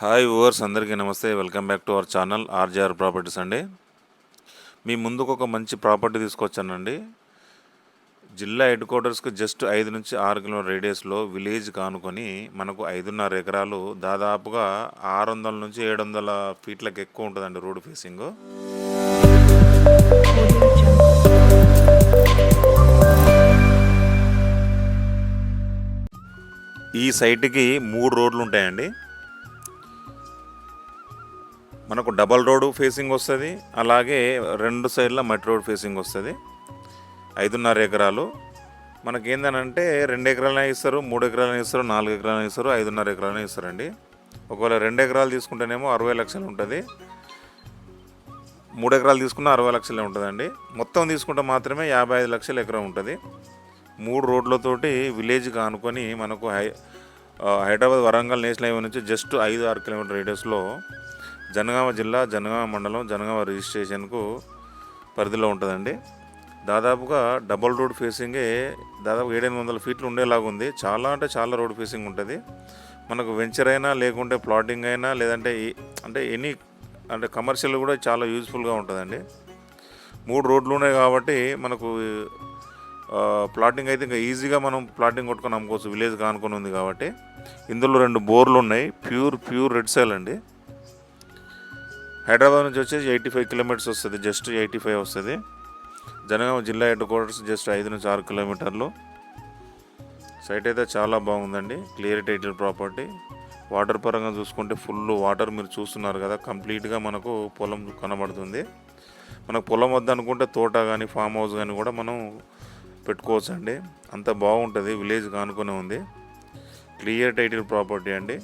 Hi ఓవర్స్ అందరికీ నమస్తే. Welcome back to our channel RJR properties అండి. మీ ముందుకు ఒక మంచి ప్రాపర్టీ తీసుకొచ్చానండి. జిల్లా హెడ్ క్వార్టర్స్కి జస్ట్ ఐదు నుంచి ఆరు కిలోమీటర్ రేడియస్లో విలేజ్ కానుకొని మనకు ఐదున్నర ఎకరాలు దాదాపుగా ఆరు వందల నుంచి ఏడు వందల ఫీట్లకు ఎక్కువ ఉంటుందండి రోడ్ ఫేసింగ్. ఈ సైట్కి మూడు రోడ్లు ఉంటాయండి. మనకు డబల్ రోడ్ ఫేసింగ్ వస్తుంది అలాగే రెండు సైడ్ల మట్టి రోడ్ ఫేసింగ్ వస్తుంది. ఐదున్నర ఎకరాలు. మనకి ఏంటంటే రెండు ఎకరాలనే ఇస్తారు మూడు ఎకరాలనే ఇస్తారు నాలుగు ఎకరాలనే ఇస్తారు ఐదున్నర ఎకరాలనే ఇస్తారండి. ఒకవేళ రెండు ఎకరాలు తీసుకుంటేనేమో అరవై లక్షలు ఉంటుంది. మూడు ఎకరాలు తీసుకున్న అరవై లక్షలే ఉంటుందండి. మొత్తం తీసుకుంటే మాత్రమే యాభై ఐదు లక్షల ఎకరం ఉంటుంది. మూడు రోడ్లతోటి విలేజ్గా అనుకొని మనకు హై హైదరాబాద్ వరంగల్ నేషనల్ హైవే నుంచి జస్ట్ ఐదు ఆరు కిలోమీటర్ రేడియస్లో జనగామ జిల్లా జనగామ మండలం జనగామ రిజిస్ట్రేషన్కు పరిధిలో ఉంటుందండి. దాదాపుగా డబల్ రోడ్ ఫేసింగే దాదాపు ఏడెనిమిది వందల ఫీట్లు ఉండేలాగా ఉంది. చాలా అంటే చాలా రోడ్ ఫేసింగ్ ఉంటుంది. మనకు వెంచర్ అయినా లేకుంటే ప్లాటింగ్ అయినా లేదంటే అంటే ఎనీ అంటే కమర్షియల్ కూడా చాలా యూజ్ఫుల్గా ఉంటుందండి. మూడు రోడ్లు ఉన్నాయి కాబట్టి మనకు ప్లాటింగ్ అయితే ఇంకా ఈజీగా మనం ప్లాటింగ్ కొట్టుకొని అమ్ముకోవచ్చు. విలేజ్ కానుకొని ఉంది కాబట్టి. ఇందులో రెండు బోర్లు ఉన్నాయి ప్యూర్ ప్యూర్ రెడ్ సైల్ అండి. హైదరాబాద్ నుంచి వచ్చేసి ఎయిటీ ఫైవ్ కిలోమీటర్స్ వస్తుంది జస్ట్ ఎయిటీ ఫైవ్ వస్తుంది. జనగామ జిల్లా హెడ్ క్వార్టర్స్ జస్ట్ ఐదు నుంచి ఆరు కిలోమీటర్లు. సైట్ అయితే చాలా బాగుందండి క్లియర్ టైటిల్ ప్రాపర్టీ వాటర్ పరంగా చూసుకుంటే ఫుల్ వాటర్ మీరు చూస్తున్నారు కదా కంప్లీట్గా మనకు పొలం కనబడుతుంది. మనకు పొలం వద్ద అనుకుంటే తోట కానీ ఫామ్ హౌస్ కానీ కూడా మనం పెట్టుకోవచ్చు అండి అంత బాగుంటుంది విలేజ్ కానుకొని ఉంది. క్లియర్ టైటిల్ ప్రాపర్టీ అండి.